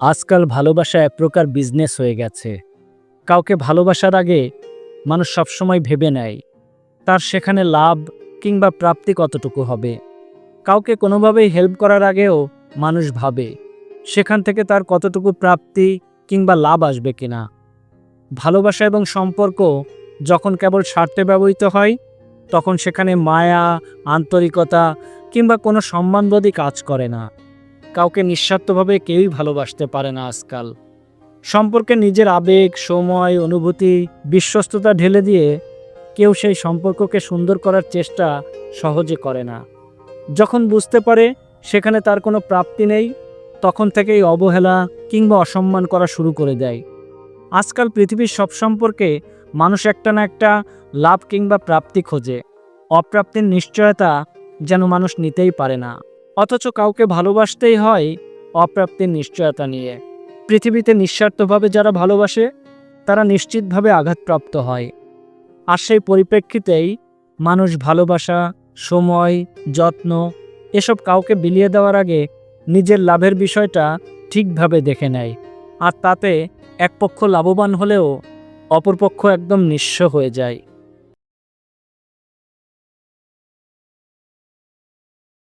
আজকাল ভালোবাসা এক প্রকার বিজনেস হয়ে গেছে। কাউকে ভালোবাসার আগে মানুষ সবসময় ভেবে নেয়, তার সেখানে লাভ কিংবা প্রাপ্তি কতটুকু হবে। কাউকে কোনোভাবেই হেল্প করার আগেও মানুষ ভাবে, সেখান থেকে তার কতটুকু প্রাপ্তি কিংবা লাভ আসবে কিনা। ভালোবাসা এবং সম্পর্ক যখন কেবল স্বার্থে ব্যবহৃত হয়, তখন সেখানে মায়া, আন্তরিকতা কিংবা কোনো সম্মানবোধই কাজ করে না। কাউকে নিঃস্বার্থভাবে কেউই ভালোবাসতে পারে না আজকাল। সম্পর্কে নিজের আবেগ, সময়, অনুভূতি, বিশ্বস্ততা ঢেলে দিয়ে কেউ সেই সম্পর্ককে সুন্দর করার চেষ্টা সহজে করে না। যখন বুঝতে পারে সেখানে তার কোনো প্রাপ্তি নেই, তখন থেকেই অবহেলা কিংবা অসম্মান করা শুরু করে দেয়। আজকাল পৃথিবীর সব সম্পর্কে মানুষ একটা না একটা লাভ কিংবা প্রাপ্তি খোঁজে। অপ্রাপ্তির নিশ্চয়তা যেন মানুষ নিতেই পারে না। অথচ কাউকে ভালোবাসতেই হয় অপ্রাপ্তির নিশ্চয়তা নিয়ে। পৃথিবীতে নিঃস্বার্থভাবে যারা ভালোবাসে, তারা নিশ্চিতভাবে আঘাতপ্রাপ্ত হয়। আর সেই পরিপ্রেক্ষিতেই মানুষ ভালোবাসা, সময়, যত্ন এসব কাউকে বিলিয়ে দেওয়ার আগে নিজের লাভের বিষয়টা ঠিকভাবে দেখে নেয়। আর তাতে এক পক্ষ লাভবান হলেও অপরপক্ষ একদম নিঃস্ব হয়ে যায়।